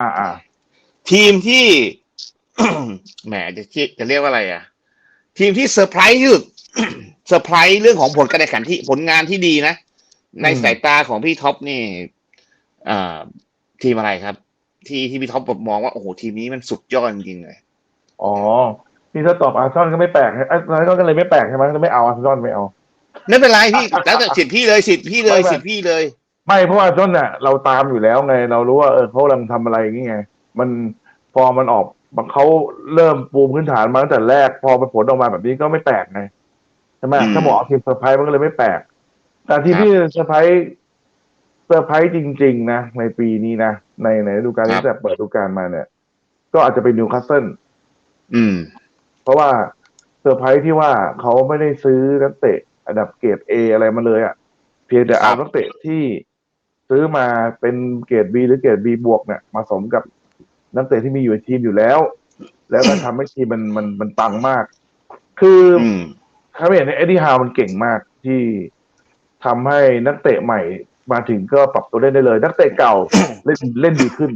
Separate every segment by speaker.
Speaker 1: อ่าอ่า
Speaker 2: ทีมที่ แหมจะคิดจะเรียกว่าอะไรอะ ทีมที่เซอร์ไพรส์ที่สุดเซอร์ไพรส์เรื่องของผลการแข่งขันที่ผลงานที่ดีนะ ในสายตาของพี่ท็อปนี่อ่าทีมอะไรครับ ที่ที่พี่ท็อปแบบมองว่าโอ้โหทีมนี้มันสุดยอดจริงๆเลย
Speaker 1: อ๋อนี่ถ้าตอบอาร์เซนอลก็ไม่แปลกอาร์เซนอลก็เลยไม่แปลกใช่ไหมจะไม่เอาอาร์เซนอลไม่เอา
Speaker 2: ไม่เป็นไรพี่แล้วแต่สิทธิ์พี่เลยสิทธิ์พี่เลย
Speaker 1: ไม่เป็น
Speaker 2: สิทธิ์พี่เลย
Speaker 1: ไม่เพราะว่าอาร์เซนอลเนี่ยเราตามอยู่แล้วไง เรารู้ว่าเออเขากำลังทำอะไรอย่างเงี้ยมันพอมันออกเขาเริ่มปูพื้นฐานมาตั้งแต่แรก พอไปผลออกมาแบบนี้ก็ไม่แปลกไงใช่ไหม
Speaker 2: อืม
Speaker 1: ถ้าบอกเอาทีมเซอร์ไพรส์มันก็เลยไม่แปลก แต่ทีม
Speaker 2: ครับ
Speaker 1: ที่เซอร์ไพรส์เซอร์ไพรส์จริง ๆ นะในปีนี้นะในในฤดูกาล
Speaker 2: ครั
Speaker 1: ตั้
Speaker 2: บ
Speaker 1: งแต่เปิดฤดูกาลมาเนี่ย ก็อาจจะเป็นนิวคาสเซิล
Speaker 2: อืม
Speaker 1: เพราะว่าเซอร์ไพรส์ที่ว่าเขาไม่ได้ซื้อนักเตะอันดับเกรดเออะไรมาเลยอะ่ะ เพียงแต่เอา
Speaker 2: ครับ
Speaker 1: นักเตะที่ ซื้อมาเป็นเกรดบีหรือเกรดบีบวกเนี่ยมาสมกับนักเตะที่มีอยู่ในทีมอยู่แล้ว แล้วก็ทำให้ทีมมันมันมันปังมาก คืออ
Speaker 2: อืม
Speaker 1: ถ้าไม่เห็นเอ็ดดี้ฮาวมันเก่งมากที่ทำให้นักเตะใหม่มาถึงก็ปรับตัวเล่นได้เลย นักเตะเก่าเล่นเล่นดีขึ้น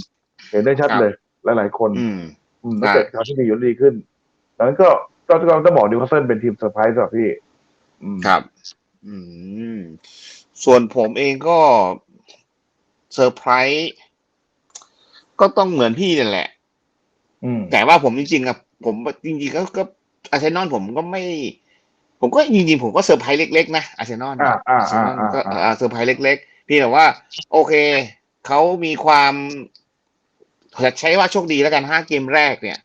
Speaker 1: เห็นได้ชัด
Speaker 2: ครับ
Speaker 1: เลย หลายๆคน
Speaker 2: อืม
Speaker 1: อืมนักเตะเขาที่ดีอยู่ดีขึ้นดังนั้นก็ก็ก็ต้องบอกดิวคาสเซิลเป็นทีมเซอร์ไพรส์สำหรับพี่อืม
Speaker 2: ครับ อืม ส่วนผมเองก็ เซอร์ไพรส์ก็ต้องเหมือนพี่นั่นแหละ
Speaker 1: อืม
Speaker 2: แต่ว่าผมจริงๆอะผมจริงๆก็ก็อาร์เซนอลผมก็ไม่ ผมก็จริงๆผมก็เซอร์ไพรส์เล็กๆนะอาร์เซนอล
Speaker 1: อ่าอ่า
Speaker 2: อาร์เซ
Speaker 1: อ่าน
Speaker 2: อล
Speaker 1: อ่า
Speaker 2: ก็
Speaker 1: อ่า
Speaker 2: อ่าเซอร์ไพรส์เล็ก ๆ พี่แต่ว่า โอเคเขามีความใช้ว่าโชคดีแล้วกันห้าเกมแรกเนี่ย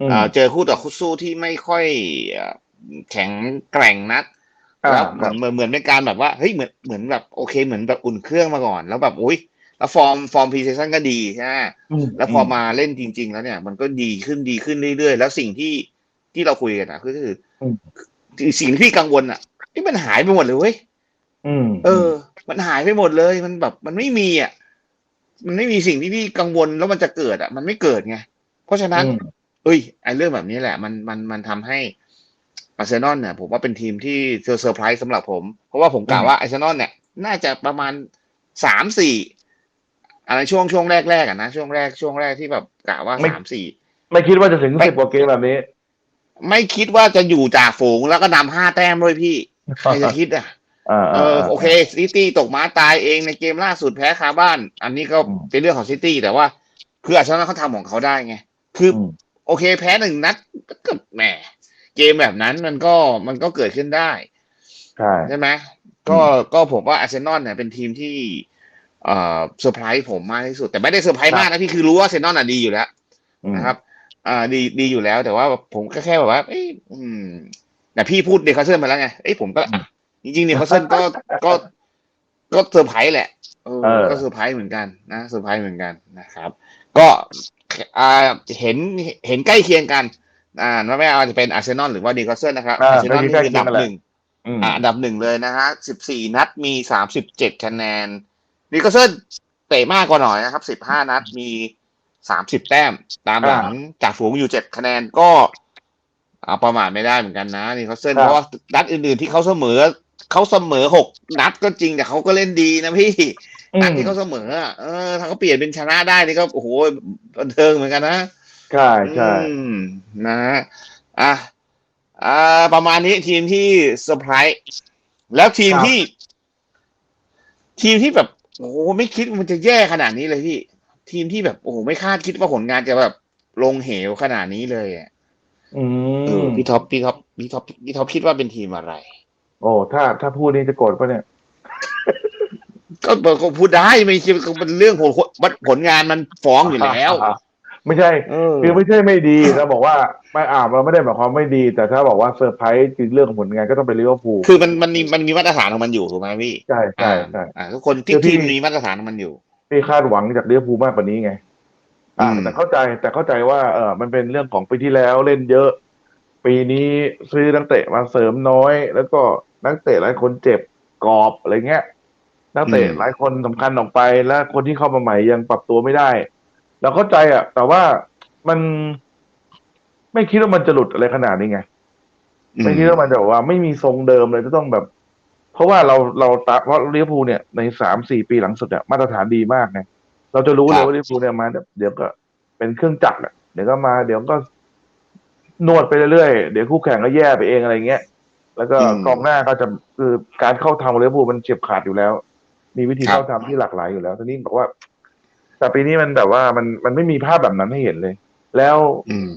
Speaker 1: อืม
Speaker 2: เอ่อเจอคู่ต่อคู่สู้ที่ไม่ค่อยเอ่อแข็งแกร่งนัก
Speaker 1: อ่า
Speaker 2: แล้วเหมือนเหมือนเหมือนเป็นการแบบว่าเฮ้ยเหมือนเหมือนแบบโอเคเหมือนแบบอุ่นเครื่องมาก่อน แล้วแบบอุ้ย แล้วฟอร์มฟอร์มพรีเซชั่นก็ดีใช่ไหม
Speaker 1: ม
Speaker 2: แล้วพอมาเล่นจริง ๆ แล้วเนี่ย มันก็ดีขึ้นดีขึ้นเรื่อยๆ แล้วสิ่งที่ที่เราคุยกันนะก็คืออ
Speaker 1: ม
Speaker 2: สิ่งที่พี่กังวลอะที่มันหายไปหมดเลยเว้ย
Speaker 1: อืม
Speaker 2: เออ มันหายไปหมดเลยมันแบบ มันไม่มีอะมันไม่มีสิ่งที่พี่กังวลแล้วมันจะเกิดอะ มันไม่เกิดไงเพราะฉะนั้น
Speaker 1: อืม
Speaker 2: เอ้ยไอ้เรื่องแบบนี้แหละ มันมันมันทำให้อาร์เซนอลเนี่ยผมว่าเป็นทีมที่เซอร์ไพรส์สำหรับผม เพราะว่าผมกล่าวว่าอาร์เซนอลเนี่ย น่าจะประมาณสามสี่ อะไรช่วงช่วงแรกแรกๆอะนะช่วงแรกช่วงแรกที่แบบกะว่า
Speaker 1: ไม่
Speaker 2: สามสี่
Speaker 1: ไม่คิดว่าจะถึง
Speaker 2: ไม่
Speaker 1: สิบกว่าเกมแบบนี้
Speaker 2: ไม่คิดว่าจะอยู่จากฝูงแล้วก็นำห้าแต้มด้วยพี่ใครจะคิดอะ
Speaker 1: อ่า
Speaker 2: เออโอเคซิตี้ตกม้าตายเองในเกมล่าสุดแพ้คาบ้าน อันนี้ก็
Speaker 1: อืม
Speaker 2: เป็นเรื่องของซิตี้แต่ว่า คืออาร์เซนอลเขาทำของเขาได้ไง คืออ
Speaker 1: อืม
Speaker 2: โอเคแพ้หนึ่งนัดก็แหมเกมแบบนั้นมันก็มันก็เกิดขึ้นได้
Speaker 1: ใช่
Speaker 2: ใช่ไหมก็ก็ผมว่าอาร์เซนอลเนี่ยเป็นทีมที่ เอ่อเซอร์ไพรส์ผมมากที่สุด แต่ไม่ได้เซอร์ไพรส์มากนะพี่คือรู้ว่าอาร์เซนอลน่ะดีอยู่แล้ว
Speaker 1: อืม
Speaker 2: นะครับอ่าดีดีอยู่แล้ว แต่ว่าผมก็แค่แบบว่าเอ้ยอืมแต่พี่พูดเดคาเซิลมาแล้วไงเอ้ยผมก็อะจริงๆเดคาเซิลก็ก็ก็เซอร์ไพรส์แหละเออ
Speaker 1: เออ
Speaker 2: ก็เซอร์ไพรส์เหมือนกันนะเซอร์ไพรส์เหมือนกันนะครับ ก็อ่าเห็นเห็นใกล้เคียงกัน อ่าไม่ว่าจะเป็นอาร์เซนอลหรือว่าดีคาเซิลนะครับ
Speaker 1: อ่า
Speaker 2: อาร์เซนอลนี่
Speaker 1: ใกล้
Speaker 2: คือ
Speaker 1: เคี
Speaker 2: อั
Speaker 1: ย
Speaker 2: น
Speaker 1: ง
Speaker 2: ดับ
Speaker 1: กันแหละ
Speaker 2: หนึ่ง
Speaker 1: อืม
Speaker 2: อ่าอันดับหนึ่งเลยนะฮะสิบสี่นัดมีสามสิบเจ็ดคะแนน นิโคลเซิลเตะมากกว่าหน่อยนะครับสิบห้านัดมีสามสิบแต้ม ตามหลังจากฝูงอยู่เจ็ดคะแนนก็เอาประมาทไม่ได้เหมือนกันนะนิโคลเซิล
Speaker 1: ครับ
Speaker 2: เพราะว่านัดอื่นๆที่เขาเสมอเขาเสมอหกนัดก็จริงแต่เขาก็เล่นดีนะพี่นัดที่เขาเสมออะเออถ้าเขาเปลี่ยนเป็นชนะได้นี่ก็โอ้โหบันเทิงเหมือนกันนะ
Speaker 1: ใช่ใช่
Speaker 2: อืมนะฮะอะอ่าประมาณนี้ทีมที่เซอร์ไพรส์แล้วทีม
Speaker 1: ครับ
Speaker 2: ที่ ทีมที่แบบ โอ้โหไม่คิดว่ามันจะแย่ขนาดนี้เลยพี่ ทีมที่แบบโอ้โหไม่คาดคิดว่าผลงานจะแบบลงเหวขนาดนี้เลยอะ
Speaker 1: อื
Speaker 2: เออ
Speaker 1: ม
Speaker 2: พี่ท็อปพี่ท็อปพี่ท็อปพี่ท็อปคิดว่าเป็นทีมอะไร
Speaker 1: โอ้ถ้าถ้าพูดนี่จะโกรธปะเนี่ย
Speaker 2: ก็ก็พูดได้ไม่ใช่เป็นเรื่องผลผลงานมันฟ้องอยู่แล้ว
Speaker 1: ไม่ใช่
Speaker 2: เออ
Speaker 1: คือไม่ใช่ไม่ดีเราบอกว่าไม่อ่าเราไม่ได้หมายความไม่ดี แต่ถ้าบอกว่าเซอร์ไพรส์คือเรื่องของผลงานก็ต้องเป็นลิเวอร์พูล
Speaker 2: คือมันมันมีมันมีมาตรฐานของมันอยู่ถูกไหมพี่
Speaker 1: ใช่ใช่ใช่
Speaker 2: อ่าทุกคนที่
Speaker 1: คือพี่
Speaker 2: ทีมมีมาตรฐานของมันอยู่
Speaker 1: พี่คาดหวังจากลิเวอร์พูลมากกว่านี้ไง อ่า
Speaker 2: อืม
Speaker 1: แต่เข้าใจแต่เข้าใจว่าเออมันเป็นเรื่องของปีที่แล้วเล่นเยอะ ปีนี้ซื้อนักเตะมาเสริมน้อย แล้วก็นักเตะหลายคนเจ็บกรอบอะไรเงี้ยนักเตะหลายคนสำคัญออกไป และคนที่เข้ามาใหม่ยังปรับตัวไม่ได้ เราเข้าใจอะ แต่ว่ามันไม่คิดว่ามันจะหลุดอะไรขนาดนี้ไง ไม่คิดว่ามันจะแบบว่าไม่มีทรงเดิมเลยจะต้องแบบ เพราะว่าเราเราตาเพราะลิเวอร์พูลเนี่ยในสามสี่ปีหลังสุดเนี่ยมาตรฐานดีมากไงเราจะรู้เลยว่าลิเวอร์พูลเนี่ยมาเดี๋ยวก็เป็นเครื่องจักรอะเดี๋ยวก็มา เดี๋ยวก็นวดไปเรื่อยๆเดี๋ยวคู่แข่งก็แย่ไปเองอะไรเงี้ยแล้วก็
Speaker 2: อืม
Speaker 1: กองหน้าก็จะคือการเข้าทำของลิเวอร์พูลมันเฉียบขาดอยู่แล้ว มีวิธี
Speaker 2: ครับ
Speaker 1: เข้าทำที่หลากหลายอยู่แล้วทีนี้บอกว่า แต่ปีนี้มันแบบว่ามันมันไม่มีภาพแบบนั้นให้เห็นเลย แล้ว
Speaker 2: อืม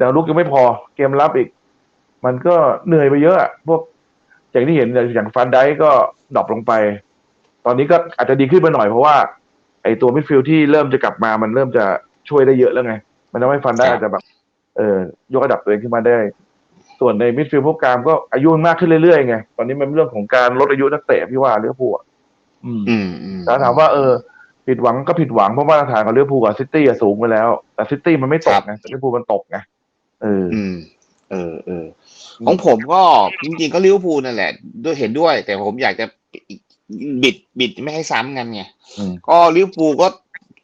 Speaker 1: ดาวลุกยังไม่พอเกมรับอีก มันก็เหนื่อยไปเยอะอะพวกอย่างที่เห็นอย่างฟันไดก็ดรอปลงไป ตอนนี้ก็อาจจะดีขึ้นไปหน่อยเพราะว่า ไอตัวมิดฟิลด์ที่เริ่มจะกลับมามันเริ่มจะช่วยได้เยอะแล้วไง มันทำให้ฟันได้
Speaker 2: ครับ
Speaker 1: อาจจะแบบเออยกระดับตัวเองขึ้นมาได้ ส่วนในมิดฟิลด์พวกกลางก็อายุมากขึ้นเรื่อยๆไงตอนนี้มันเป็นเรื่องของการลดอายุนักเตะพี่ว่าลิเวอร์พูลอะอืม
Speaker 2: อืมอืม
Speaker 1: แต่ถามว่าเออ ผิดหวังก็ผิดหวังเพราะมาตรฐานของลิเวอร์พูลกับซิตี้อะสูงไปแล้ว แต่ซิตี้มันไม่ตกไงแต่ลิเวอร์พูลมันตกไงเออ
Speaker 2: อืมเออเออของผมก็จริงๆก็ลิเวอร์พูลนั่นแหละ ด้วยเห็นด้วย แต่ผมอยากจะบิดบิดไม่ให้ซ้ำกันไง
Speaker 1: อืม
Speaker 2: ก็ลิเวอร์พูลก็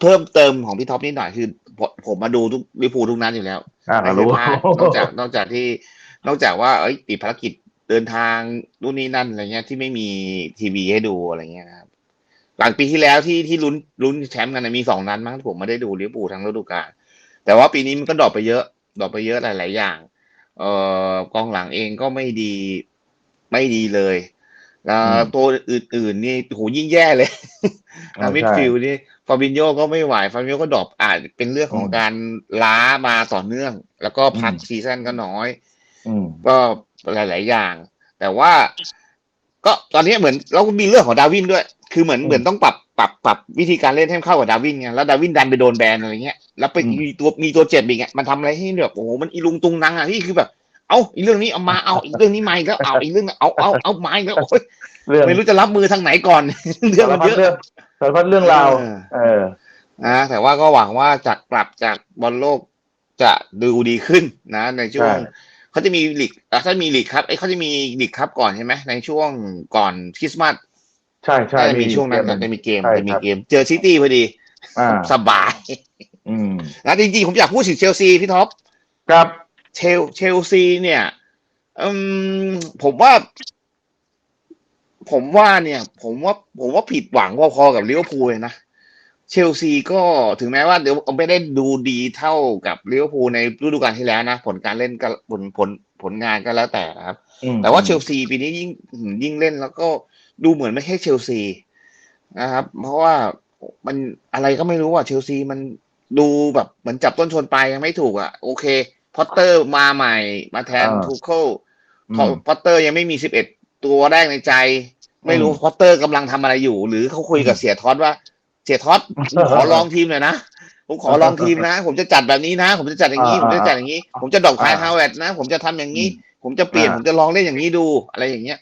Speaker 2: เพิ่มเติมของพี่ท็อปนิดหน่อยคือผมผมมาดูทุกลิเวอร์พูลทุกนัดอยู่แล้ว
Speaker 1: อ่า
Speaker 2: ไม่เคย
Speaker 1: รู้
Speaker 2: พลาดนอกจากนอกจากที่นอกจากว่าเอ้ยติดภารกิจเดินทางนู่นนี่นั่นอะไรเงี้ยที่ไม่มีทีวีให้ดูอะไรเงี้ยนะครับ หลังปีที่แล้วที่ที่ลุ้นลุ้นแชมป์กันนะมีสองนัดมั้งที่ผมไม่ได้ดูลิเวอร์พูลทั้งฤดูกาลแต่ว่าปีนี้มันก็ดรอปไปเยอะดรอปไปเยอะหลาย ๆ อย่าง เอ่อกองหลังเองก็ไม่ดีไม่ดีเลยแล้ว
Speaker 1: อืม
Speaker 2: ตัวอื่น ๆ นี่โหยิ่งแย่เลย
Speaker 1: อ่า
Speaker 2: มิด
Speaker 1: ใช่
Speaker 2: ฟิลด์นี่ฟาบินโยก็ไม่ไหวฟาบินโยก็ดรอปอาจเป็นเรื่องของ
Speaker 1: อืม
Speaker 2: การล้ามาต่อเนื่อง แล้วก็พัก
Speaker 1: อืม
Speaker 2: ซีซั่นก็น้อย
Speaker 1: อืม
Speaker 2: ก็หลาย ๆ อย่าง แต่ว่า ก็ตอนนี้เหมือนเราก็มีเรื่องของดาร์วินด้วย คือเหมือน
Speaker 1: อืม
Speaker 2: เหมือนต้องปรับปรับปรับวิธีการเล่นให้มันเข้ากับดาร์วินไงแล้วดาร์วินดันไปโดนแบนอะไรเงี้ยแล้วไป
Speaker 1: อืม
Speaker 2: มีตัวมีตัวเจ็บอีกอะมันทำอะไรให้แบบโอ้โหมันอีลุงตุงนังอะพี่คือแบบ เอาอีกเรื่องนี้เอามาเอาอีกเรื่องนี้มาอีกแล้วเอาอีกเรื่องนั้นเอาเอาเอามาอีกแล้วโอ้ย
Speaker 1: เรื่อง
Speaker 2: ไม่รู้จะรับมือทางไหนก่อนเรื่อง
Speaker 1: สาร
Speaker 2: มัน
Speaker 1: พัด
Speaker 2: เยอะ
Speaker 1: เรื่องสารพัดเรื่องราว
Speaker 2: เออ
Speaker 1: เออ
Speaker 2: นะแต่ว่าก็หวังว่าจะกลับจากบอลโลกจะดูดีขึ้นนะ ในช่วง
Speaker 1: ใช่
Speaker 2: เขาจะมีลีกอะถ้ามีลีกครับไอ้ยเขาจะมีลีกครับก่อนใช่ไหมในช่วงก่อนคริสต์มาส
Speaker 1: ใช่ใช่
Speaker 2: น่าจะมีช่วงนั้น
Speaker 1: เกม
Speaker 2: จะมีเกม
Speaker 1: ใช่
Speaker 2: จะมี
Speaker 1: ครับ
Speaker 2: เกม เจอซิตี้พอดี
Speaker 1: อ่า
Speaker 2: สบาย
Speaker 1: อืม
Speaker 2: นะจริงๆ ผมอยากพูดถึงเชลซีพี่ท็อป
Speaker 1: ครับ
Speaker 2: เชลเชลซีเนี่ยอืมผมว่า ผมว่าเนี่ย ผมว่าผมว่าผิดหวังพอๆกับลิเวอร์พูลเลยนะ เชลซีก็ถึงแม้ว่าเดี๋ยวไม่ได้ดูดีเท่ากับลิเวอร์พูลในฤดูกาลที่แล้วนะ ผลการเล่นก็ผลผลผลงานก็แล้วแต่นะครับ
Speaker 1: อืม
Speaker 2: แต่ว่าเชลซีปีนี้ยิ่งยิ่งเล่นแล้วก็ดูเหมือนไม่ใช่เชลซีนะครับ เพราะว่ามันอะไรก็ไม่รู้อะเชลซีมันดูแบบเหมือนจับต้นชนปลายยังไม่ถูกอะโอเค พอตเตอร์มาใหม่มาแทน
Speaker 1: อ่า
Speaker 2: ทูเคิล
Speaker 1: อืม
Speaker 2: พอตเตอร์ยังไม่มีสิบเอ็ดตัวแรกในใจ ไม่รู้
Speaker 1: อืม
Speaker 2: พอตเตอร์กำลังทำอะไรอยู่ หรือเขาคุยกับ
Speaker 1: อืม
Speaker 2: เสียท็อตว่า เสียท็อตผมขอลองทีมหน่อยนะ ผมขอลองทีมนะ ผมจะจัดแบบนี้นะ ผมจะจัดอย่างนี้ ผมจะจัดอย่างนี้ ผมจะดอกคาย
Speaker 1: อ่า
Speaker 2: ฮาวเวดนะ ผมจะทำอย่างนี้
Speaker 1: อืม
Speaker 2: ผมจะเปลี่ยน
Speaker 1: อ่า
Speaker 2: ผมจะลองเล่นอย่างนี้ดู อะไรอย่างเงี้ย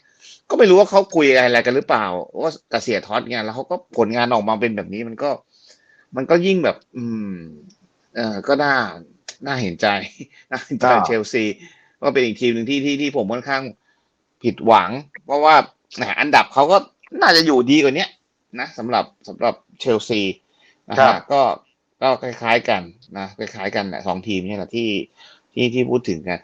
Speaker 2: ก็ไม่รู้ว่าเขาคุยอะไรกันหรือเปล่า ว่ากับเสียท็อตไงแล้วเขาก็ผลงานออกมาเป็นแบบนี้มันก็ มันก็ยิ่งแบบ อืม เออก็น่า น่าเห็นใจ น่าเห็นใจ
Speaker 1: อ่า
Speaker 2: เชลซี ก็เป็นอีกทีมหนึ่งที่ที่ที่ผมค่อนข้างผิดหวัง เพราะว่าแหมอันดับเขาก็น่าจะอยู่ดีกว่าเนี้ย นะสำหรับสำหรับเชลซีนะ
Speaker 1: ครั
Speaker 2: ฮะ
Speaker 1: บ
Speaker 2: ก็ก็คล้ายๆกันนะคล้ายๆกันแหละสองทีมเนี่ยแหละที่ที่ที่พูดถึงกัน